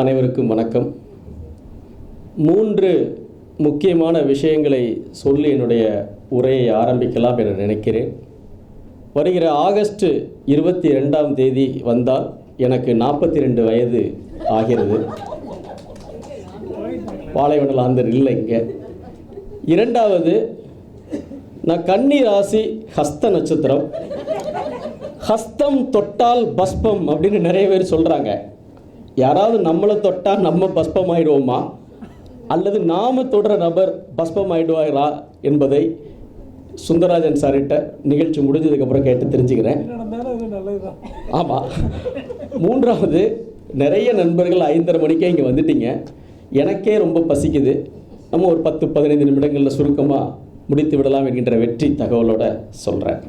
அனைவருக்கும் வணக்கம். மூன்று முக்கியமான விஷயங்களை சொல்லி என்னுடைய உரையை ஆரம்பிக்கலாம் என நினைக்கிறேன். வருகிற ஆகஸ்ட் இருபத்தி ரெண்டாம் தேதி வந்தால் எனக்கு நாற்பத்தி ரெண்டு வயது ஆகிறது. பாலைவனலாந்தர் இல்லை இங்கே. இரண்டாவது நான் கன்னி ராசி ஹஸ்த நட்சத்திரம். ஹஸ்தம் தொட்டால் பஸ்பம் அப்படின்னு நிறைய பேர் சொல்கிறாங்க யாராவது நம்மளை தொட்டால் நம்ம பஸ்பம் ஆயிடுவோமா அல்லது நாம தொடுற நபர் பஸ்பம் ஆயிடுவாரா என்பதை சுந்தரராஜன் சார்கிட்ட நிகழ்ச்சி முடிஞ்சதுக்கப்புறம் கேட்டு தெரிஞ்சுக்கிறேன். ஆமாம் மூன்றாவது நிறைய நண்பர்கள் ஐந்தரை மணிக்கே இங்கே வந்துட்டீங்க. எனக்கே ரொம்ப பசிக்குது. நம்ம ஒரு பத்து பதினைந்து நிமிடங்களில் சுருக்கமாக முடித்து விடலாம் என்கின்ற வெற்றி தகவலோட சொல்கிறேன்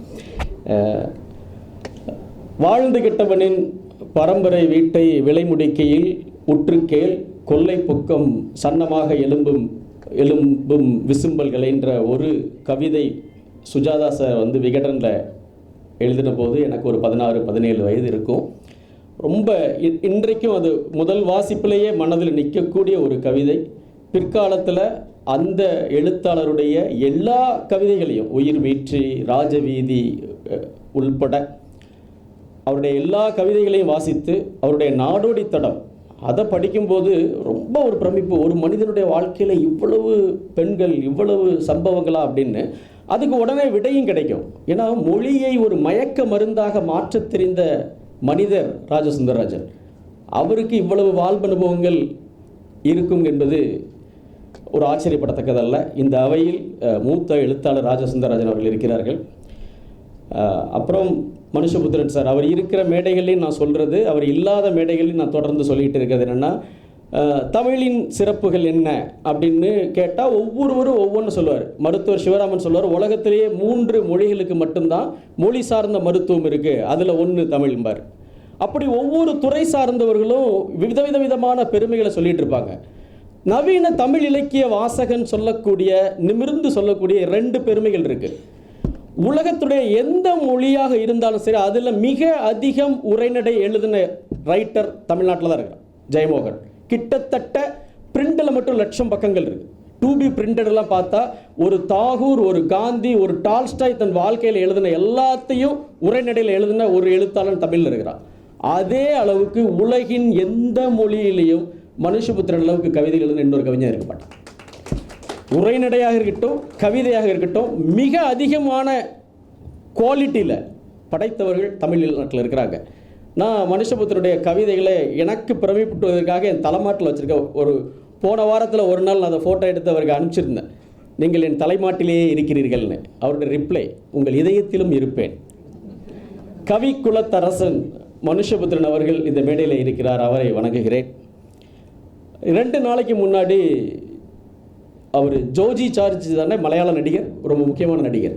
வாழ்ந்து கெட்டவனின் பரம்பரை வீட்டை விலைமுடிக்கையில் உற்றுக்கேள் கொல்லை பொக்கம் சன்னமாக எலும்பும் எலும்பும் விசும்பல்கள் என்ற ஒரு கவிதை சுஜாதா சார் வந்து விகடனில் எழுதின போது எனக்கு ஒரு பதினாறு பதினேழு வயது இருக்கும். ரொம்ப இன்றைக்கும் அது முதல் வாசிப்பிலேயே மனதில் நிற்கக்கூடிய ஒரு கவிதை. பிற்காலத்தில் அந்த எழுத்தாளருடைய எல்லா கவிதைகளையும் உயிர் மீற்றி ராஜவீதி உள்பட அவருடைய எல்லா கவிதைகளையும் வாசித்து அவருடைய நாடோடி தடம் அதை படிக்கும்போது ரொம்ப ஒரு பிரமிப்பு. ஒரு மனிதனுடைய வாழ்க்கையில் இவ்வளவு பெண்கள் இவ்வளவு சம்பவங்களா அப்படின்னு அதுக்கு உடனே விடையும் கிடைக்கும். ஏன்னா மொழியை ஒரு மயக்க மருந்தாக மாற்றத் தெரிந்த மனிதர் ராஜசுந்தரராஜன். அவருக்கு இவ்வளவு வாழ்வனுபவங்கள் இருக்கும் என்பது ஒரு ஆச்சரியப்படத்தக்கதல்ல. இந்த அவையில் மூத்த எழுத்தாளர் ராஜசுந்தரராஜன் அவர்கள் இருக்கிறார்கள். அப்புறம் மனுஷபுத்திரன் சார் அவர் இருக்கிற மேடைகளையும் நான் சொல்கிறது அவர் இல்லாத மேடைகளையும் நான் தொடர்ந்து சொல்லிகிட்டு இருக்கிறது என்னென்னா தமிழின் சிறப்புகள் என்ன அப்படின்னு கேட்டால் ஒவ்வொருவரும் ஒவ்வொன்று சொல்லுவார். மருத்துவர் சிவராமன் சொல்லுவார் உலகத்திலேயே மூன்று மொழிகளுக்கு மட்டும்தான் மொழி சார்ந்த மருத்துவம் இருக்குது அதில் ஒன்று தமிழ்பார் அப்படி ஒவ்வொரு துறை சார்ந்தவர்களும் விதவித விதமான பெருமைகளை சொல்லிகிட்டு இருப்பாங்க. நவீன தமிழ் இலக்கிய வாசகன் சொல்லக்கூடிய நிமிர்ந்து சொல்லக்கூடிய ரெண்டு பெருமைகள் இருக்குது உலகத்துடைய எந்த மொழியாக இருந்தாலும் சரி அதில் மிக அதிகம் உரைநடை எழுதின ரைட்டர் தமிழ்நாட்டில் தான் இருக்கிறார். ஜெயமோகன். கிட்டத்தட்ட பிரிண்டில் மட்டும் லட்சம் பக்கங்கள் இருக்கு. டூ பி பிரிண்டட்லாம் பார்த்தா ஒரு தாகூர் ஒரு காந்தி ஒரு டால்ஸ்டாய் தன் வாழ்க்கையில் எழுதின எல்லாத்தையும் உரைநடையில் எழுதின ஒரு எழுத்தாளன் தமிழில் இருக்கிறான் அதே அளவுக்கு உலகின் எந்த மொழியிலையும் மனுஷபுத்திரன் அளவுக்கு கவிதை எழுதின இன்னொரு கவிஞர் இருக்க மாட்டான் உரைநடையாக இருக்கட்டும் கவிதையாக இருக்கட்டும் மிக அதிகமான குவாலிட்டியில் படைத்தவர்கள் தமிழ்நாட்டில் இருக்கிறாங்க. நான் மனுஷபுத்தருடைய கவிதைகளை எனக்கு பிரமிப்புட்டுவதற்காக என் தலைமாட்டில் வச்சுருக்க ஒரு போன வாரத்தில் ஒரு நாள் நான் அந்த ஃபோட்டோ எடுத்து அவருக்கு அனுப்பிச்சிருந்தேன். நீங்கள் என் தலைமாட்டிலேயே இருக்கிறீர்கள்னு. அவருடைய ரிப்ளை உங்கள் இதயத்திலும் இருப்பேன். கவி குலத்தரசன் மனுஷபுத்திரன் அவர்கள் இந்த மேடையில் இருக்கிறார் அவரை வணங்குகிறேன். ரெண்டு நாளைக்கு முன்னாடி அவர் ஜோஜி சார்ஜ் தானே மலையாள நடிகர் ரொம்ப முக்கியமான நடிகர்.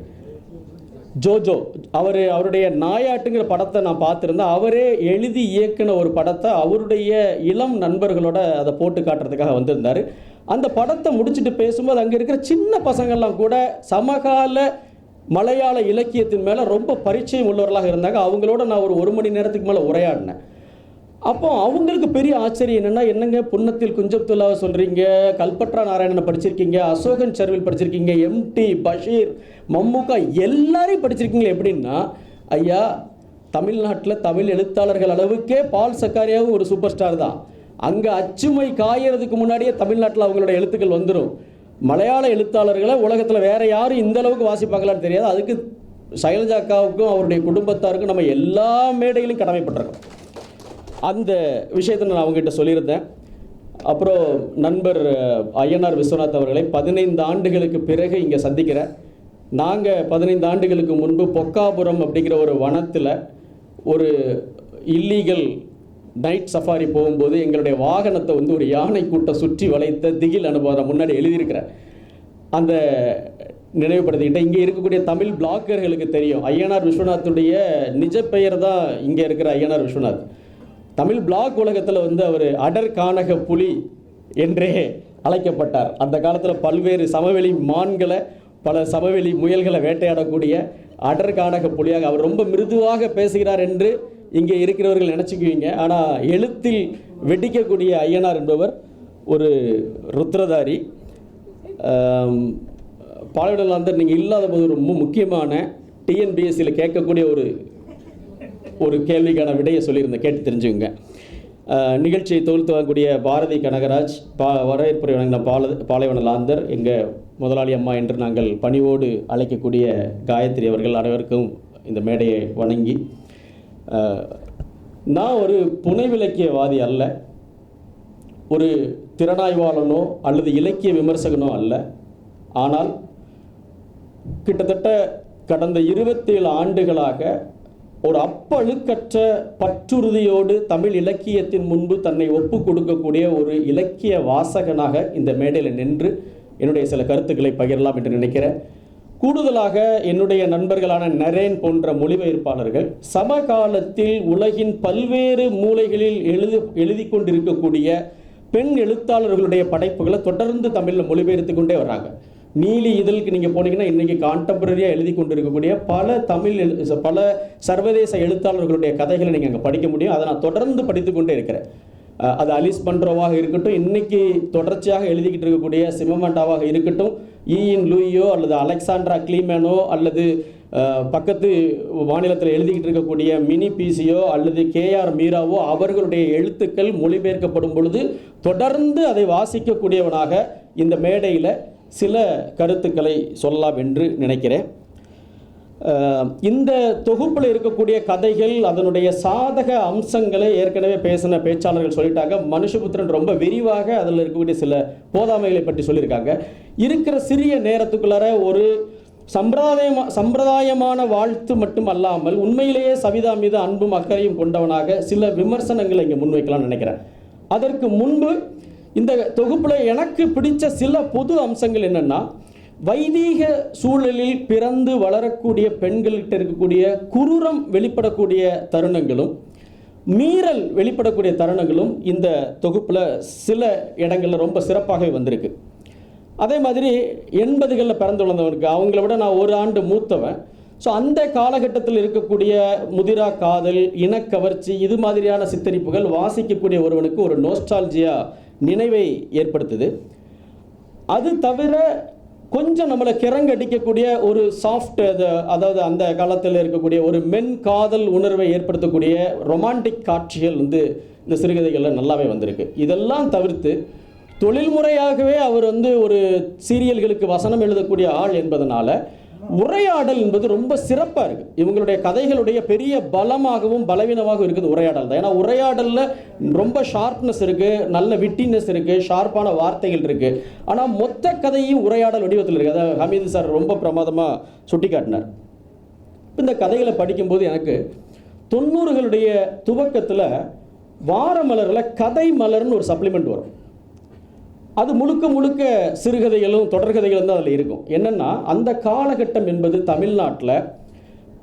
ஜோஜோ அவர் அவருடைய நாயாட்டுங்கிற படத்தை நான் பார்த்துருந்தேன். அவரே எழுதி இயக்குன ஒரு படத்தை அவருடைய இளம் நண்பர்களோட அதை போட்டு காட்டுறதுக்காக வந்திருந்தார். அந்த படத்தை முடிச்சுட்டு பேசும்போது அங்கே இருக்கிற சின்ன பசங்கள்லாம் கூட சமகால மலையாள இலக்கியத்தின் மேலே ரொம்ப பரிச்சயம் உள்ளவர்களாக இருந்தாங்க. அவங்களோட நான் ஒரு ஒரு மணி நேரத்துக்கு மேலே உரையாடினேன். அப்போ அவங்களுக்கு பெரிய ஆச்சரியம் என்னன்னா என்னங்க புன்னத்தில் குஞ்சப்துல்லாவை சொல்றீங்க கல்பட்ரா நாராயணனை படிச்சிருக்கீங்க அசோகன் சர்வில் படிச்சிருக்கீங்க எம்டி பஷீர் மம்முகா எல்லாரையும் படிச்சிருக்கீங்களே எப்படின்னா ஐயா தமிழ்நாட்டில் தமிழ் எழுத்தாளர்கள் அளவுக்கே பால் சக்காரியாவும் ஒரு சூப்பர் ஸ்டார் தான். அங்கே அச்சுமை காயறதுக்கு முன்னாடியே தமிழ்நாட்டில் அவங்களோட எழுத்துக்கள் வந்துடும் மலையாள எழுத்தாளர்களை உலகத்தில் வேற யாரும் இந்த அளவுக்கு வாசிப்பாங்களான்னு தெரியாது. அதுக்கு சைலஜாக்காவுக்கும் அவருடைய குடும்பத்தாருக்கும் நம்ம எல்லா மேடையிலும் கடமைப்பட்டிருக்கோம். அந்த விஷயத்தை நான் அவங்ககிட்ட சொல்லியிருந்தேன். அப்புறம் நண்பர் ஐயனார் விஸ்வநாத் அவர்களை பதினைந்து ஆண்டுகளுக்கு பிறகு இங்கே சந்திக்கிறேன். நாங்கள் பதினைந்து ஆண்டுகளுக்கு முன்பு பொக்காபுரம் அப்படிங்கிற ஒரு வனத்தில் ஒரு இல்லீகல் நைட் சஃபாரி போகும்போது எங்களுடைய வாகனத்தை வந்து ஒரு யானை கூட்டம் சுற்றி வளைத்த திகில் அனுபவம் முன்னாடி எழுதியிருக்கிறேன். அந்த நினைவுபடுத்திக்கிட்டேன். இங்கே இருக்கக்கூடிய தமிழ் பிளாக்கர்களுக்கு தெரியும். ஐயனார் விஸ்வநாத்துடைய நிஜ பெயர் தான் இங்கே இருக்கிற ஐயனார் விஸ்வநாத். தமிழ் பிளாக் உலகத்தில் வந்து அவர் அடர் கானக புலி என்றே அழைக்கப்பட்டார். அந்த காலத்தில் பல்வேறு சமவெளி மான்களை பல சமவெளி முயல்களை வேட்டையாடக்கூடிய அடர் கானக புலியாக அவர் ரொம்ப மிருதுவாக பேசுகிறார் என்று இங்கே இருக்கிறவர்கள் நினச்சிக்குவீங்க. ஆனால் எழுத்தில் வெடிக்கக்கூடிய ஐயனார் என்பவர் ஒரு ருத்ரதாரி. ஆம், நீங்கள் இல்லாத போது ரொம்ப முக்கியமான டிஎன்பிஎஸ்சியில் கேட்கக்கூடிய ஒரு ஒரு கேள்விக்கான விடையை சொல்லியிருந்தேன் கேட்டு தெரிஞ்சுங்க நிகழ்ச்சியை தொகுத்து வரக்கூடிய பாரதி கனகராஜ் பா வரவேற்புரை வழங்கின பால பாலைவன லாந்தர் எங்கள் முதலாளி அம்மா என்று நாங்கள் பணிவோடு அழைக்கக்கூடிய காயத்ரி அவர்கள் அனைவருக்கும் இந்த மேடையை வணங்கி நான் ஒரு புனைவிலக்கியவாதி அல்ல ஒரு திறனாய்வாளனோ அல்லது இலக்கிய விமர்சகனோ அல்ல ஆனால் கிட்டத்தட்ட கடந்த இருபத்தேழு ஆண்டுகளாக ஒரு அப்பழுக்கற்ற பற்றுறுதியோடு தமிழ் இலக்கியத்தின் முன்பு தன்னை ஒப்பு கொடுக்கக்கூடிய ஒரு இலக்கிய வாசகனாக இந்த மேடையில் நின்று என்னுடைய சில கருத்துக்களை பகிரலாம் என்று நினைக்கிறேன். கூடுதலாக என்னுடைய நண்பர்களான நரேன் போன்ற மொழிபெயர்ப்பாளர்கள் சமகாலத்தில் உலகின் பல்வேறு மூலைகளில் எழுது எழுதி கொண்டிருக்கக்கூடிய பெண் எழுத்தாளர்களுடைய படைப்புகளை தொடர்ந்து தமிழில் மொழிபெயர்த்து கொண்டே வர்றாங்க நீலி இதழுக்கு நீங்கள் போனீங்கன்னா இன்றைக்கி கான்டெம்பரரியாக எழுதி கொண்டிருக்கக்கூடிய பல தமிழ் எழு பல சர்வதேச எழுத்தாளர்களுடைய கதைகளை நீங்கள் அங்கே படிக்க முடியும். அதை நான் தொடர்ந்து படித்து கொண்டே இருக்கிறேன். அது அலிஸ் பண்ட்ரோவாக இருக்கட்டும் இன்னைக்கு தொடர்ச்சியாக எழுதிக்கிட்டு இருக்கக்கூடிய சிமமாண்டாவாக இருக்கட்டும் ஈயின் லூயியோ அல்லது அலெக்சாண்ட்ரா கிளீமேனோ அல்லது பக்கத்து மாநிலத்தில் எழுதிக்கிட்டு இருக்கக்கூடிய மினி பிசியோ அல்லது கேஆர் மீராவோ அவர்களுடைய எழுத்துக்கள் மொழிபெயர்க்கப்படும் பொழுது தொடர்ந்து அதை வாசிக்கக்கூடியவனாக இந்த மேடையில் சில கருத்துக்களை சொல்லலாம் என்று நினைக்கிறேன். இந்த தொகுப்பில் இருக்கக்கூடிய கதைகள் அதனுடைய சாதக அம்சங்களை ஏற்கனவே பேசின பேச்சாளர்கள் சொல்லிட்டாங்க. மனுஷபுத்திரன் ரொம்ப விரிவாக அதில் இருக்கக்கூடிய சில போதாமைகளை பற்றி சொல்லியிருக்காங்க. இருக்கிற சிறிய நேரத்துக்குள்ளார ஒரு சம்பிரதாயமா சம்பிரதாயமான வாழ்த்து மட்டும் அல்லாமல் உண்மையிலேயே சவிதா மீது அன்பும் அக்கறையும் கொண்டவனாக சில விமர்சனங்களை இங்கே முன்வைக்கலாம்னு நினைக்கிறேன். அதற்கு முன்பு இந்த தொகுப்பில் எனக்கு பிடிச்ச சில பொது அம்சங்கள் என்னென்னா வைதீக சூழலில் பிறந்து வளரக்கூடிய பெண்கள்கிட்ட இருக்கக்கூடிய குரூரம் வெளிப்படக்கூடிய தருணங்களும் மீறல் வெளிப்படக்கூடிய தருணங்களும் இந்த தொகுப்பில் சில இடங்களில் ரொம்ப சிறப்பாகவே வந்திருக்கு. அதே மாதிரி எண்பதுகளில் பிறந்து வளர்ந்தவனுக்கு அவங்கள விட நான் ஒரு ஆண்டு மூத்தவன். ஸோ அந்த காலகட்டத்தில் இருக்கக்கூடிய முதிரா காதல் இனக்கவர்ச்சி இது மாதிரியான சித்தரிப்புகள் வாசிக்கக்கூடிய ஒருவனுக்கு ஒரு நோஸ்டால்ஜியாக நினைவை ஏற்படுத்துது. அது தவிர கொஞ்சம் நம்மளை கிறங்கடிக்கக்கூடிய ஒரு சாஃப்ட் அதாவது அந்த காலத்தில் இருக்கக்கூடிய ஒரு மென் காதல் உணர்வை ஏற்படுத்தக்கூடிய ரொமான்டிக் காட்சிகள் வந்து இந்த சிறுகதைகளில் நல்லாவே வந்திருக்கு. இதெல்லாம் தவிர்த்து தொழில்முறையாகவே அவர் வந்து ஒரு சீரியல்களுக்கு வசனம் எழுதக்கூடிய ஆள் என்பதனால உரையாடல் என்பது ரொம்ப சிறப்பாக இருக்குது இவங்களுடைய கதைகளுடைய பெரிய பலமாகவும் பலவீனமாகவும் இருக்குது உரையாடல் தான். ஏன்னா உரையாடலில் ரொம்ப ஷார்ப்னஸ் இருக்குது நல்ல விட்டினஸ் இருக்குது ஷார்ப்பான வார்த்தைகள் இருக்குது ஆனால் மொத்த கதையும் உரையாடல் வடிவத்தில் இருக்குது அதை ஹமீது சார் ரொம்ப பிரமாதமாக சுட்டி காட்டினார் இந்த கதைகளை படிக்கும்போது எனக்கு தொண்ணூறுகளுடைய துவக்கத்தில் வார மலரில் கதை மலர்னு ஒரு சப்ளிமெண்ட் வரும். அது முழுக்க முழுக்க சிறுகதைகளும் தொடர்கதைகளும் தான் அதில் இருக்கும். என்னென்னா அந்த காலகட்டம் என்பது தமிழ்நாட்டில்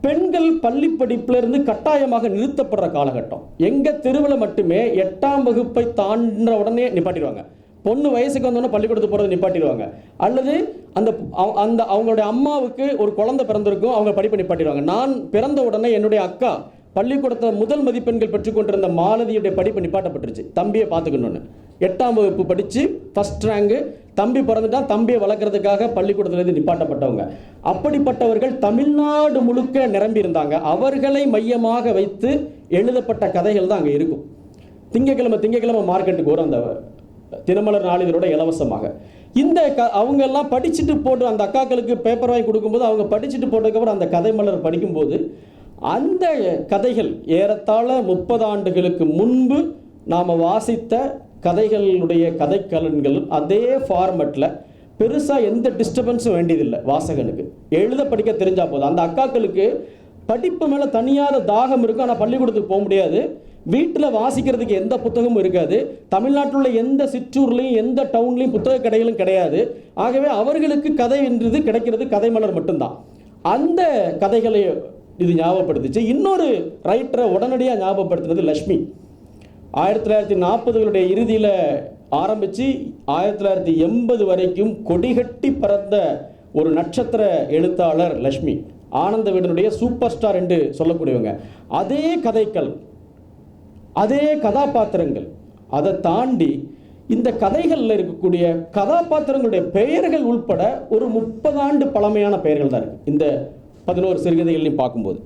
பெண்கள் பள்ளி படிப்பிலிருந்து கட்டாயமாக நிறுத்தப்படுற காலகட்டம். எங்கள் தெருவில் மட்டுமே எட்டாம் வகுப்பை தாண்டின உடனே நிப்பாட்டிடுவாங்க. பொண்ணு வயசுக்கு வந்தோடனே பள்ளிக்கூடத்துக்கு போகிறத நிப்பாட்டிடுவாங்க. அல்லது அந்த அந்த அவங்களுடைய அம்மாவுக்கு ஒரு குழந்தை பிறந்திருக்கும் அவங்க படிப்பை நிப்பாட்டிடுவாங்க. நான் பிறந்த உடனே என்னுடைய அக்கா பள்ளிக்கூடத்தில் முதல் மதிப்பெண்கள் பெற்றுக்கொண்டிருந்த மாலதியுடைய படிப்பு நிப்பாட்டப்பட்டுருச்சு. தம்பியை பார்த்துக்கணுன்னு எட்டாம் வகுப்பு படித்து ஃபஸ்ட் ரேங்கு தம்பி பிறந்துட்டா தம்பியை வளர்க்குறதுக்காக பள்ளிக்கூடத்துலேருந்து நிப்பாட்டப்பட்டவங்க. அப்படிப்பட்டவர்கள் தமிழ்நாடு முழுக்க நிரம்பி இருந்தாங்க. அவர்களை மையமாக வைத்து எழுதப்பட்ட கதைகள் தான் அங்கே இருக்கும். திங்கக்கிழமை திங்கக்கிழமை மார்க்கெட்டுக்கு வரும் அந்த தினமலர் நாளிதழோட இலவசமாக. இந்த க அவங்க எல்லாம் படிச்சுட்டு போட்டு அந்த அக்காக்களுக்கு பேப்பர் வாங்கி கொடுக்கும்போது அவங்க படிச்சுட்டு போட்டதுக்கப்புறம் அந்த கதை மலர் படிக்கும்போது அந்த கதைகள் ஏறத்தாழ முப்பது ஆண்டுகளுக்கு முன்பு நாம் வாசித்த கதைகளுடைய கதைக்கலன்கள் அதே ஃபார்மெட்டில் பெருசாக எந்த டிஸ்டர்பன்ஸும் வேண்டியதில்லை வாசகனுக்கு. எழுத படிக்க தெரிஞ்சா போதும். அந்த அக்காக்களுக்கு படிப்பு மேலே தனியாத தாகம் இருக்கும். ஆனால் பள்ளிக்கூடத்துக்கு போக முடியாது. வீட்டில் வாசிக்கிறதுக்கு எந்த புத்தகமும் இருக்காது. தமிழ்நாட்டில் உள்ள எந்த சிற்றூர்லேயும் எந்த டவுன்லேயும் புத்தக கடைகளும் கிடையாது. ஆகவே அவர்களுக்கு கதை என்றது கிடைக்கிறது கதை மலர் மட்டும்தான். அந்த கதைகளை இது ஞாபகப்படுத்துச்சு. இன்னொரு ரைட்டரை உடனடியாக ஞாபகப்படுத்துனது லக்ஷ்மி ஆயிரத்தி தொள்ளாயிரத்தி நாற்பதுகளுடைய இறுதியில் ஆரம்பித்து ஆயிரத்தி தொள்ளாயிரத்தி எண்பது வரைக்கும் கொடிகட்டி பறந்த ஒரு நட்சத்திர எழுத்தாளர் லக்ஷ்மி ஆனந்த வீடனுடைய சூப்பர் ஸ்டார் என்று சொல்லக்கூடியவங்க. அதே கதைகள் அதே கதாபாத்திரங்கள் அதை தாண்டி இந்த கதைகளில் இருக்கக்கூடிய கதாபாத்திரங்களுடைய பெயர்கள் உள்பட ஒரு முப்பதாண்டு பழமையான பெயர்கள் தான் இருக்குது இந்த பதினோரு சிறுகதைகளையும் பார்க்கும்போது.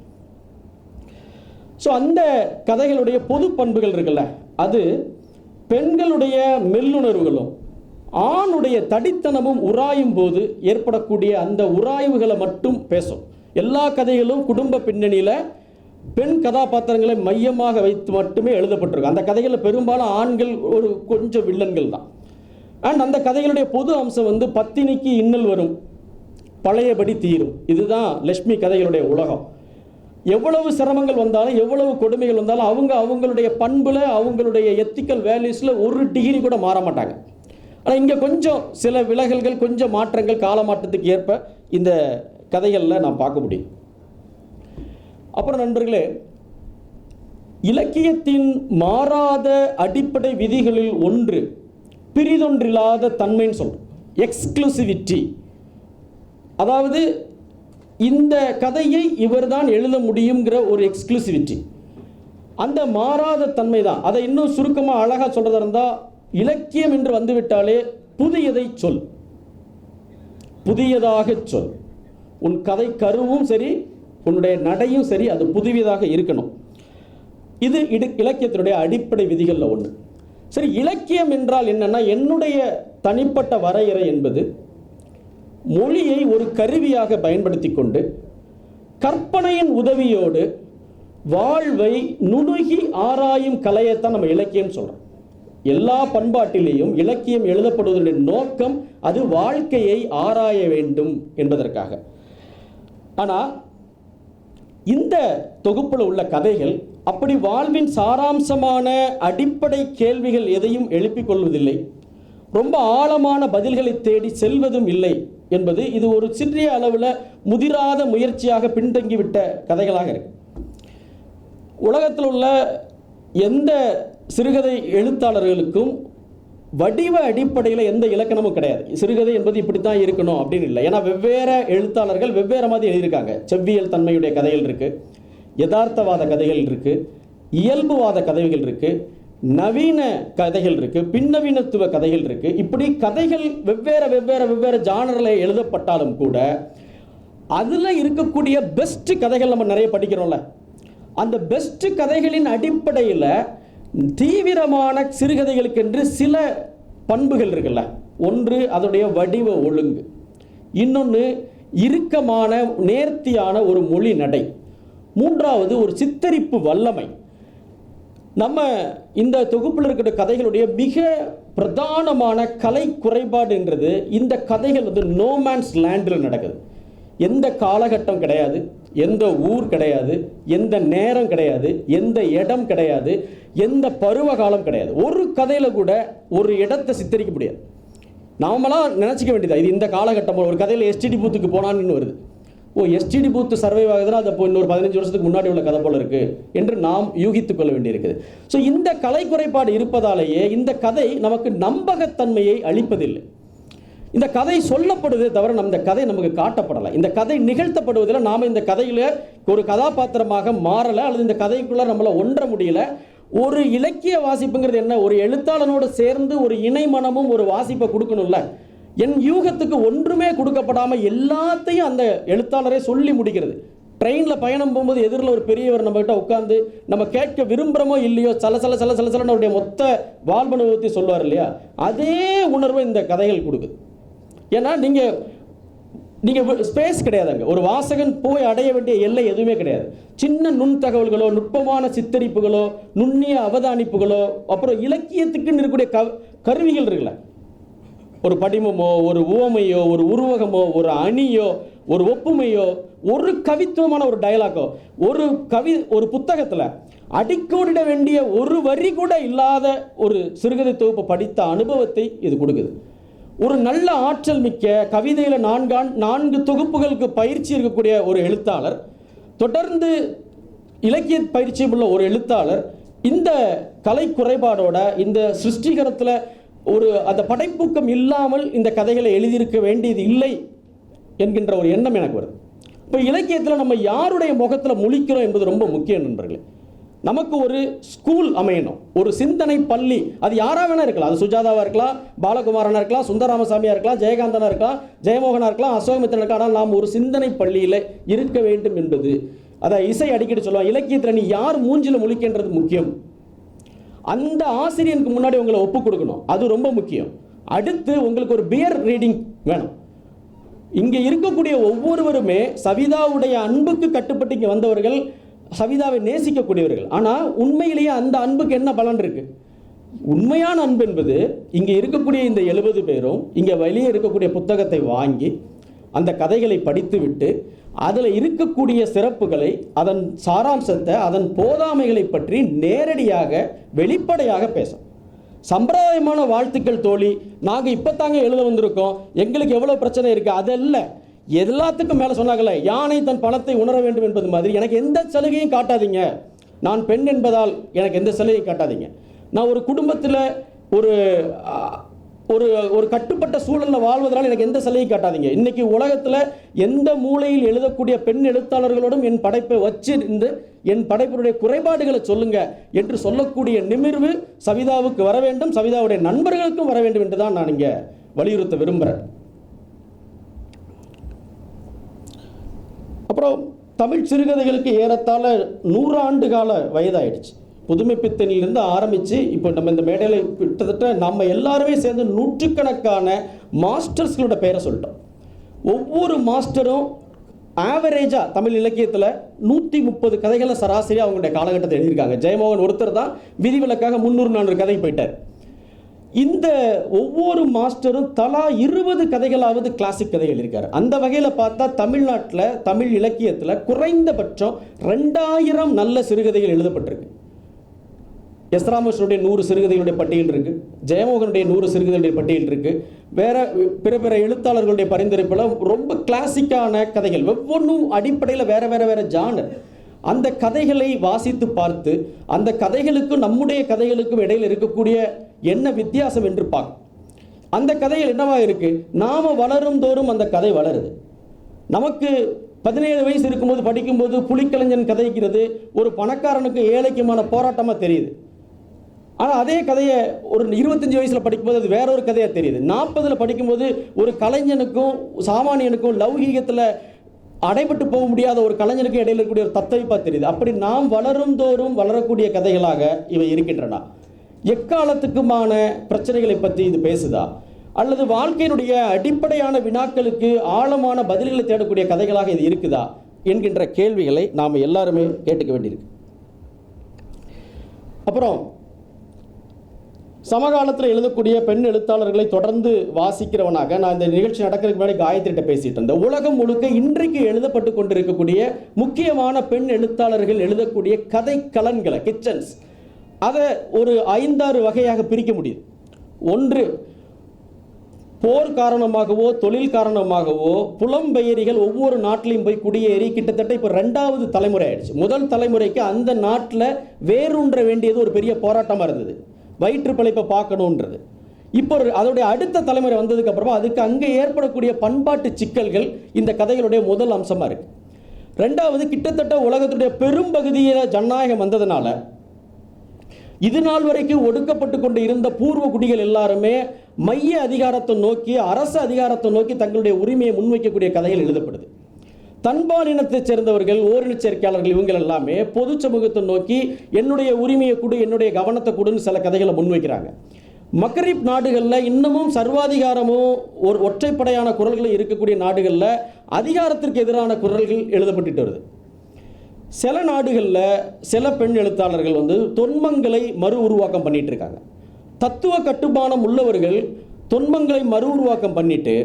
ஸோ அந்த கதைகளுடைய பொது பண்புகள் இருக்குல்ல அது பெண்களுடைய மெல்லுணர்வுகளும் ஆணுடைய தடித்தனமும் உராயும் போது ஏற்படக்கூடிய அந்த உராய்வுகளை மட்டும் பேசும். எல்லா கதைகளும் குடும்ப பின்னணியில் பெண் கதாபாத்திரங்களை மையமாக வைத்து மட்டுமே எழுதப்பட்டிருக்கும் அந்த கதைகளில் பெரும்பாலும் ஆண்கள் ஒரு கொஞ்சம் வில்லன்கள் தான். அண்ட் அந்த கதைகளுடைய பொது அம்சம் வந்து பத்தினிக்கு இன்னல் வரும் பழையபடி தீரும். இதுதான் லட்சுமி கதைகளுடைய உலகம். எவ்வளவு சிரமங்கள் வந்தாலும் எவ்வளவு கொடுமைகள் வந்தாலும் அவங்க அவங்களுடைய பண்பில் அவங்களுடைய எத்திக்கல் வேல்யூஸில் ஒரு டிகிரி கூட மாற மாட்டாங்க. ஆனால் இங்கே கொஞ்சம் சில விலகல்கள் கொஞ்சம் மாற்றங்கள் கால மாற்றத்துக்கு ஏற்ப இந்த கதைகளில் நான் பார்க்க முடியும். அப்புறம் நண்பர்களே இலக்கியத்தின் மாறாத அடிப்படை விதிகளில் ஒன்று பிரிதொன்றில்லாத தன்மைன்னு சொல்கிறோம் எக்ஸ்க்ளூசிவிட்டி அதாவது இந்த கதையை இவர்தான் எழுத முடியுங்கிற ஒரு எக்ஸ்க்ளூசிவிட்டி அந்த மாறாத தன்மை தான் அதை இன்னும் சுருக்கமாக அழகாக சொல்கிறதா இருந்தால் இலக்கியம் என்று வந்துவிட்டாலே புதியதை சொல். புதியதாக சொல். உன் கதை கருவும் சரி உன்னுடைய நடையும் சரி அது புதியதாக இருக்கணும். இது இடு இலக்கியத்தினுடைய அடிப்படை விதிகளில் ஒன்று சரி இலக்கியம் என்றால் என்னென்னா என்னுடைய தனிப்பட்ட வரையறை என்பது மொழியை ஒரு கருவியாக பயன்படுத்தி கொண்டு கற்பனையின் உதவியோடு வாழ்வை நுணுகி ஆராயும் கலையைத்தான் நம்ம இலக்கியம் சொல்கிறோம் எல்லா பண்பாட்டிலேயும் இலக்கியம் எழுதப்படுவதனுடைய நோக்கம் அது வாழ்க்கையை ஆராய வேண்டும் என்பதற்காக. ஆனால் இந்த தொகுப்பில் உள்ள கதைகள் அப்படி வாழ்வின் சாராம்சமான அடிப்படை கேள்விகள் எதையும் எழுப்பிக் கொள்வதில்லை. ரொம்ப ஆழமான பதில்களை தேடி செல்வதும் இல்லை. என்பது இது ஒரு சிறிய அளவில் முதிராத முயற்சியாக பின்தங்கிவிட்ட கதைகளாக இருக்கு. உலகத்தில் உள்ள எந்த சிறுகதை எழுத்தாளர்களுக்கும் வடிவ அடிப்படையில் எந்த இலக்கணமும் கிடையாது. சிறுகதை என்பது இப்படித்தான் இருக்கணும் அப்படின்னு இல்லை. ஏன்னா வெவ்வேறு எழுத்தாளர்கள் வெவ்வேறு மாதிரி எழுதியிருக்காங்க. செவ்வியல் தன்மையுடைய கதைகள் இருக்குது யதார்த்தவாத கதைகள் இருக்குது இயல்புவாத கதைகள் இருக்குது நவீன கதைகள் இருக்குது பின்னவீனத்துவ கதைகள் இருக்குது இப்படி கதைகள் வெவ்வேறு வெவ்வேறு வெவ்வேறு ஜானரில் எழுதப்பட்டாலும் கூட அதில் இருக்கக்கூடிய பெஸ்ட்டு கதைகள் நம்ம நிறைய படிக்கிறோம்ல. அந்த பெஸ்ட்டு கதைகளின் அடிப்படையில் தீவிரமான சிறுகதைகளுக்கென்று சில பண்புகள் இருக்குல்ல. ஒன்று அதனுடைய வடிவ ஒழுங்கு. இன்னொன்று இறுக்கமான நேர்த்தியான ஒரு மொழி நடை. மூன்றாவது ஒரு சித்தரிப்பு வல்லமை. நம்ம இந்த தொகுப்பில் இருக்கிற கதைகளுடைய மிக பிரதானமான கலை குறைபாடுன்றது இந்த கதைகள் வந்து நோமேன்ஸ் லேண்டில் நடக்குது. எந்த காலகட்டம் கிடையாது எந்த ஊர் கிடையாது எந்த நேரம் கிடையாது எந்த இடம் கிடையாது எந்த பருவ காலம் கிடையாது. ஒரு கதையில் கூட ஒரு இடத்தை சித்தரிக்க முடியாது. நாமெல்லாம் நினச்சிக்க வேண்டியதா இது இந்த காலகட்டம் ஒரு கதையில் எஸ்டிடி பூத்துக்கு போனான்னு வருது. ஓ எஸ்டிடி பூத்து சர்வை ஆகுதுன்னா அது அப்போ இன்னொரு பதினஞ்சு வருஷத்துக்கு முன்னாடி உள்ள கதை போல இருக்கு என்று நாம் யூகித்துக் கொள்ள வேண்டியிருக்குது. ஸோ இந்த கலை குறைபாடு இருப்பதாலேயே இந்த கதை நமக்கு நம்பகத்தன்மையை அளிப்பதில்லை. இந்த கதை சொல்லப்படுவதே தவிர நம்ம இந்த கதை நமக்கு காட்டப்படலை. இந்த கதை நிகழ்த்தப்படுவதில் நாம் இந்த கதையில் ஒரு கதாபாத்திரமாக மாறலை அல்லது இந்த கதைக்குள்ளே நம்மளை ஒன்ற முடியல. ஒரு இலக்கிய வாசிப்புங்கிறது என்ன? ஒரு எழுத்தாளனோடு சேர்ந்து ஒரு இணை மனமும் ஒரு வாசிப்பை கொடுக்கணும்ல. என் யூகத்துக்கு ஒன்றுமே கொடுக்கப்படாமல் எல்லாத்தையும் அந்த எழுத்தாளரே சொல்லி முடிக்கிறது. ட்ரெயினில் பயணம் போகும்போது எதிரில் ஒரு பெரியவர் நம்மகிட்ட உட்காந்து நம்ம கேட்க விரும்புகிறோமோ இல்லையோ சல சல சல சல சலன்னு அவருடைய மொத்த வாழ்வனுபவத்தை சொல்லுவார் இல்லையா? அதே உணர்வை இந்த கதைகள் கொடுக்குது. ஏன்னா நீங்கள் நீங்கள் ஸ்பேஸ் கிடையாதுங்க. ஒரு வாசகன் போய் அடைய வேண்டிய எல்லை எதுவுமே கிடையாது. சின்ன நுண் தகவல்களோ நுட்பமான சித்தரிப்புகளோ நுண்ணிய அவதானிப்புகளோ அப்புறம் இலக்கியத்துக்குன்னு இருக்கக்கூடிய க கருவிகள் இருக்குல்ல. ஒரு படிமமோ ஒரு உவமையோ ஒரு உருவகமோ ஒரு அணியோ ஒரு ஒப்புமையோ ஒரு கவித்துவமான ஒரு டயலாக்கோ ஒரு கவி ஒரு புத்தகத்தில் அடிக்கோடிட வேண்டிய ஒரு வரி கூட இல்லாத ஒரு சிறுகதை தொகுப்பை படித்த அனுபவத்தை இது கொடுக்குது. ஒரு நல்ல ஆற்றல் மிக்க கவிதையில் நான்கான் நான்கு தொகுப்புகளுக்கு பயிற்சி இருக்கக்கூடிய ஒரு எழுத்தாளர் தொடர்ந்து இலக்கிய பயிற்சி உள்ள ஒரு எழுத்தாளர் இந்த கலை குறைபாடோட இந்த சிருஷ்டிகரத்தில் ஒரு அந்த படைப்பூக்கம் இல்லாமல் இந்த கதைகளை எழுதியிருக்க வேண்டியது இல்லை என்கின்ற ஒரு எண்ணம் எனக்கு வருது. இப்போ இலக்கியத்தில் நம்ம யாருடைய முகத்தில் முழிக்கிறோம் என்பது ரொம்ப முக்கியம் நண்பர்களே. நமக்கு ஒரு ஸ்கூல் அமையணும். ஒரு சிந்தனை பள்ளி. அது யாராக வேணா இருக்கலாம். அது சுஜாதாவாக இருக்கலாம் பாலகுமாரனா இருக்கலாம் சுந்தரராமசாமியாக இருக்கலாம் ஜெயகாந்தனாக இருக்கலாம் ஜெயமோகனாக இருக்கலாம் அசோகமித்திரன் இருக்கலாம் ஆனால் நாம் ஒரு சிந்தனை பள்ளியில் இருக்க வேண்டும் என்பது. அதான் இசை அடிக்கடி சொல்லுவாங்க. இலக்கியத்தில் நீ யார் மூஞ்சில் முழிக்கின்றது முக்கியம்? அந்த ஆசிரியனுக்கு முன்னாடி உங்களை ஒப்பு கொடுக்கணும். அது ரொம்ப முக்கியம். அடுத்து உங்களுக்கு ஒரு பியர் ரீடிங் வேணும். இங்கே இருக்கக்கூடிய ஒவ்வொருவருமே சவிதாவுடைய அன்புக்கு கட்டுப்பட்டு இங்கே வந்தவர்கள் சவிதாவை நேசிக்கக்கூடியவர்கள். ஆனால் உண்மையிலேயே அந்த அன்புக்கு என்ன பலன் இருக்கு? உண்மையான அன்பு என்பது இங்கே இருக்கக்கூடிய இந்த எழுபது பேரும் இங்கே வெளியே இருக்கக்கூடிய புத்தகத்தை வாங்கி அந்த கதைகளை படித்துவிட்டு அதில் இருக்கக்கூடிய சிறப்புகளை அதன் சாராம்சத்தை அதன் போதாமைகளை பற்றி நேரடியாக வெளிப்படையாக பேசும் சம்பிரதாயமான வாழ்த்துக்கள் தோழி. நாங்கள் இப்போ தாங்க எழுத வந்திருக்கோம். எங்களுக்கு எவ்வளோ பிரச்சனை இருக்குது அதல்ல. எல்லாத்துக்கும் மேலே சொன்னாங்கல்ல யானை தன் பணத்தை உணர வேண்டும் என்பது மாதிரி. எனக்கு எந்த சலுகையும் காட்டாதீங்க. நான் பெண் என்பதால் எனக்கு எந்த சலுகையும் காட்டாதீங்க. நான் ஒரு குடும்பத்தில் ஒரு ஒரு ஒரு கட்டுப்பட்ட சூழலில் வாழ்வதனால் எனக்கு எந்த சிலையும் காட்டாதீங்க. இன்னைக்கு உலகத்தில் எந்த மூலையில் எழுதக்கூடிய பெண் எழுத்தாளர்களோடும் என் படைப்பை வச்சிருந்து என் படைப்பினுடைய குறைபாடுகளை சொல்லுங்க என்று சொல்லக்கூடிய நிமிர்வு சவிதாவுக்கு வர வேண்டும் சவிதாவுடைய நண்பர்களுக்கும் வர வேண்டும் என்று தான் நான் இங்கே வலியுறுத்த விரும்புகிறேன் அப்புறம் தமிழ் சிறுகதைகளுக்கு ஏறத்தாழ நூறாண்டு கால வயதாயிடுச்சு. புதுமைப்பித்தனிலிருந்து ஆரம்பித்து இப்போ நம்ம இந்த மேடையில் கிட்டத்தட்ட நம்ம எல்லாருமே சேர்ந்து நூற்றுக்கணக்கான மாஸ்டர்ஸ்களோட பெயரை சொல்லிட்டோம். ஒவ்வொரு மாஸ்டரும் ஆவரேஜாக தமிழ் இலக்கியத்தில் நூற்றி முப்பது கதைகளை சராசரி அவங்களுடைய காலகட்டத்தை எழுதியிருக்காங்க. ஜெயமோகன் ஒருத்தர் தான் விதிவிலக்காக முந்நூறு நானூறு கதை போயிட்டார். இந்த ஒவ்வொரு மாஸ்டரும் தலா இருபது கதைகளாவது கிளாசிக் கதைகள் எழுதியிருக்காரு. அந்த வகையில் பார்த்தா தமிழ்நாட்டில் தமிழ் இலக்கியத்தில் குறைந்தபட்சம் ரெண்டாயிரம் நல்ல சிறுகதைகள் எழுதப்பட்டிருக்கு. எஸ் நூறு சிறுகதைகளுடைய பட்டியல் இருக்கு ஜெயமோகனுடைய நூறு சிறுகதைகளுடைய பட்டியல் இருக்கு. வேற பிற பிற எழுத்தாளர்களுடைய பரிந்துரைப்பில் ரொம்ப கிளாசிக்கான கதைகள். ஒவ்வொன்றும் அடிப்படையில் வேற வேற வேற ஜானர் அந்த கதைகளை வாசித்து பார்த்து அந்த கதைகளுக்கும் நம்முடைய கதைகளுக்கும் இடையில் இருக்கக்கூடிய என்ன வித்தியாசம் என்று பார்க்கும் அந்த கதைகள் என்னவா இருக்கு? நாம வளரும் தோறும் அந்த கதை வளருது. நமக்கு பதினேழு வயசு இருக்கும்போது படிக்கும்போது புலிக்கலைஞன் கதைக்கிறது ஒரு பணக்காரனுக்கு ஏழைக்குமான போராட்டமாக தெரியுது. ஆனால் அதே கதையை ஒரு இருபத்தஞ்சி வயசில் படிக்கும்போது அது வேற ஒரு கதையாக தெரியுது. நாற்பதில் படிக்கும்போது ஒரு கலைஞனுக்கும் சாமானியனுக்கும் லௌகீகத்தில் அடைபட்டு போக முடியாத ஒரு கலைஞனுக்கு இடையில இருக்கக்கூடிய ஒரு தத்தளிப்பாக தெரியுது. அப்படி நாம் வளரும் தோறும் வளரக்கூடிய கதைகளாக இவை இருக்கின்றன. எக்காலத்துக்குமான பிரச்சனைகளை பற்றி இது பேசுதா? அல்லது வாழ்க்கையினுடைய அடிப்படையான வினாக்களுக்கு ஆழமான பதில்களை தேடக்கூடிய கதைகளாக இது இருக்குதா? என்கின்ற கேள்விகளை நாம் எல்லாருமே கேட்டுக்க வேண்டியிருக்கு. அப்புறம் சமகாலத்தில் எழுதக்கூடிய பெண் எழுத்தாளர்களை தொடர்ந்து வாசிக்கிறவனாக நான் இந்த நிகழ்ச்சி நடக்கிறதுக்கு முன்னாடி காயத்ரிட்ட பேசிட்டு இருந்தேன். உலகம் முழுக்க இன்றைக்கு எழுதப்பட்டு கொண்டிருக்கக்கூடிய முக்கியமான பெண் எழுத்தாளர்கள் எழுதக்கூடிய கதை கலன்களை கிச்சன்ஸ் அதை ஒரு ஐந்தாறு வகையாக பிரிக்க முடியுது ஒன்று போர் காரணமாகவோ தொழில் காரணமாகவோ புலம்பெயரிகள் ஒவ்வொரு நாட்டிலையும் போய் குடியேறி கிட்டத்தட்ட இப்போ ரெண்டாவது தலைமுறை ஆயிடுச்சு. முதல் தலைமுறைக்கு அந்த நாட்டில் வேரூன்ற வேண்டியது ஒரு பெரிய போராட்டமாக இருந்தது. வயிற்று பிழைப்பை பார்க்கணுன்றது. இப்போ அதோடைய அடுத்த தலைமுறை வந்ததுக்கப்புறமா அதுக்கு அங்கே ஏற்படக்கூடிய பண்பாட்டு சிக்கல்கள் இந்த கதைகளுடைய முதல் அம்சமாக இருக்கு. ரெண்டாவது கிட்டத்தட்ட உலகத்துடைய பெரும்பகுதியில் ஜனநாயகம் வந்ததுனால இது நாள் வரைக்கும் ஒடுக்கப்பட்டு கொண்டு இருந்த பூர்வ குடிகள் எல்லாருமே மைய அதிகாரத்தை நோக்கி அரசு அதிகாரத்தை நோக்கி தங்களுடைய உரிமையை முன்வைக்கக்கூடிய கதைகள் எழுதப்படுது. தன்பாலினத்தைச் சேர்ந்தவர்கள் ஓரினச் சேர்க்கையாளர்கள் இவங்க எல்லாமே பொது சமூகத்தை நோக்கி என்னுடைய உரிமையை கொடு என்னுடைய கவனத்தை கொடுன்னு சில கதைகளை முன்வைக்கிறாங்க. மக்ரீப் நாடுகளில் இன்னமும் சர்வாதிகாரமும் ஒரு ஒற்றைப்படையான குரல்களும் இருக்கக்கூடிய நாடுகளில் அதிகாரத்திற்கு எதிரான குரல்கள் எழுதப்பட்டுட்டு வருது. சில நாடுகளில் சில பெண் எழுத்தாளர்கள் வந்து தொன்மங்களை மறு உருவாக்கம் பண்ணிட்டு இருக்காங்க. தத்துவ கட்டுமானம் உள்ளவர்கள் தொன்மங்களை மறு உருவாக்கம் பண்ணிட்டு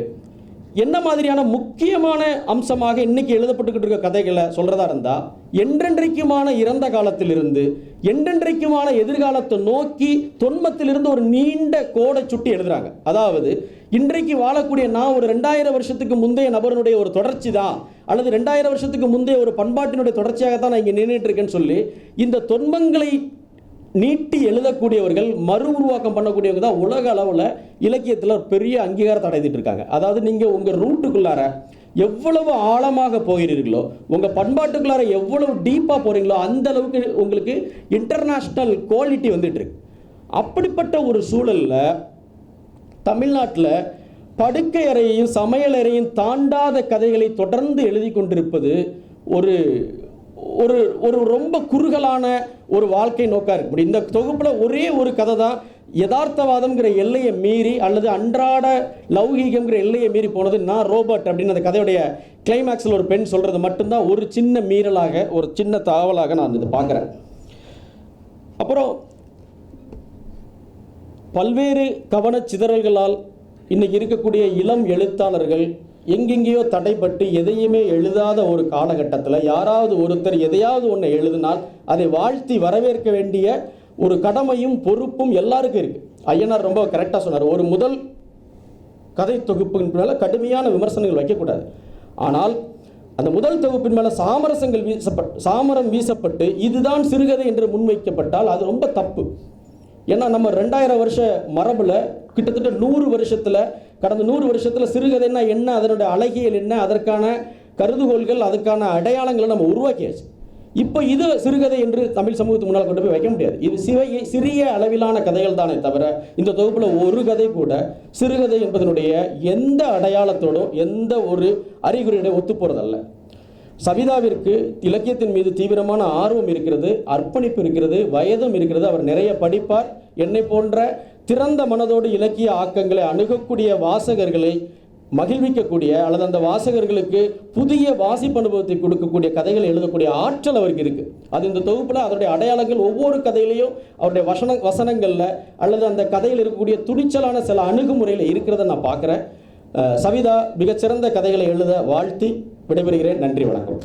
என்ன மாதிரியான முக்கியமான அம்சமாக இன்னைக்கு எழுதப்பட்டுக்கிட்டு இருக்க கதைகளை சொல்றதா இருந்தா என்றென்றைக்குமான இறந்த காலத்திலிருந்து என்றென்றைக்குமான எதிர்காலத்தை நோக்கி தொன்மத்திலிருந்து ஒரு நீண்ட கோடை சுட்டி எழுதுறாங்க. அதாவது இன்றைக்கு வாழக்கூடிய நான் ஒரு ரெண்டாயிரம் வருஷத்துக்கு முந்தைய நபருடைய ஒரு தொடர்ச்சி தான் அல்லது ரெண்டாயிரம் வருஷத்துக்கு முந்தைய ஒரு பண்பாட்டினுடைய தொடர்ச்சியாகத்தான் நான் இங்கே நின்றுட்டு இருக்கேன்னு சொல்லி இந்த தொன்மங்களை நீட்டி எழுதக்கூடியவர்கள் மறு உருவாக்கம் பண்ணக்கூடியவங்க தான் உலக அளவில் இலக்கியத்தில் ஒரு பெரிய அங்கீகாரத்தை அடைந்துட்டு இருக்காங்க. அதாவது நீங்கள் உங்கள் ரூட்டுக்குள்ளார எவ்வளவு ஆழமாக போகிறீர்களோ உங்கள் பண்பாட்டுக்குள்ளார எவ்வளவு டீப்பாக போகிறீங்களோ அந்த அளவுக்கு உங்களுக்கு இன்டர்நேஷ்னல் குவாலிட்டி வந்துட்டு இருக்கு. அப்படிப்பட்ட ஒரு சூழலில் தமிழ்நாட்டில் படுக்கை அறையையும் சமையலறையும் தாண்டாத கதைகளை தொடர்ந்து எழுதி கொண்டிருப்பது ஒரு ஒரு ஒரு ரொம்ப குறுகலான ஒரு வாழ்க்கை நோக்கா இருக்க. முடியும் இந்த தொகுப்பில் ஒரே ஒரு கதை தான் யதார்த்தவாதம்ங்கிற எல்லையை மீறி அல்லது அன்றாட லௌகீகம்ங்கிற எல்லையை மீறி போனது நான் ரோபோட் அப்படின்னு அந்த கதையுடைய கிளைமேக்ஸில் ஒரு பெண் சொல்கிறது மட்டும்தான் ஒரு சின்ன மீறலாக ஒரு சின்ன தாவலாக நான் இது பார்க்குறேன். அப்புறம் பல்வேறு கவனச்சிதறல்களால் இன்னைக்கு இருக்கக்கூடிய இளம் எழுத்தாளர்கள் எங்கெங்கேயோ தடைப்பட்டு எதையுமே எழுதாத ஒரு காலகட்டத்தில் யாராவது ஒருத்தர் எதையாவது ஒன்று எழுதினால் அதை வாழ்த்தி வரவேற்க வேண்டிய ஒரு கடமையும் பொறுப்பும் எல்லாருக்கும் இருக்குது ஐயனார் ரொம்ப கரெக்டாக சொன்னார். ஒரு முதல் கதை தொகுப்பின் மேலே கடுமையான விமர்சனங்கள் வைக்கக்கூடாது. ஆனால் அந்த முதல் தொகுப்பின் மேலே சாமரசங்கள் வீசப்பட்டு சாமரம் வீசப்பட்டு இதுதான் சிறுகதை என்று முன்வைக்கப்பட்டால் அது ரொம்ப தப்பு. ஏன்னா நம்ம ரெண்டாயிரம் வருஷ மரபில் கிட்டத்தட்ட நூறு வருஷத்தில் கடந்த நூறு வருஷத்தில் சிறுகதைன்னா என்ன அதனுடைய அழகியல் என்ன அதற்கான கருதுகோள்கள் அதுக்கான அடையாளங்களை நம்ம உருவாக்கியாச்சு. இப்போ இது சிறுகதை என்று தமிழ் சமூகத்துக்கு முன்னால் கொண்டு போய் வைக்க முடியாது. இது சிறிய சிறிய அளவிலான கதைகள் தானே தவிர இந்த தொகுப்பில் ஒரு கதை கூட சிறுகதை என்பதனுடைய எந்த அடையாளத்தோடும் எந்த ஒரு அறிகுறியோட ஒத்து போகிறதல்ல சவிதாவிற்கு இலக்கியத்தின் மீது தீவிரமான ஆர்வம் இருக்கிறது அர்ப்பணிப்பு இருக்கிறது வயதும் இருக்கிறது. அவர் நிறைய படிப்பார். என்னை போன்ற திறந்த மனதோடு இலக்கிய ஆக்கங்களை அணுகக்கூடிய வாசகர்களை மகிழ்விக்கக்கூடிய அல்லது அந்த வாசகர்களுக்கு புதிய வாசிப்பு அனுபவத்தை கொடுக்கக்கூடிய கதைகளை எழுதக்கூடிய ஆற்றல் அவருக்கு இருக்கு. அது இந்த தொகுப்பில் அதனுடைய அடையாளங்கள் ஒவ்வொரு கதையிலையும் அவருடைய வசன வசனங்களில் அல்லது அந்த கதையில் இருக்கக்கூடிய துணிச்சலான சில அணுகுமுறையில் இருக்கிறத நான் பார்க்குறேன். சவிதா மிகச்சிறந்த கதைகளை எழுத வாழ்த்தி விடைபெறுகிறேன். நன்றி வணக்கம்.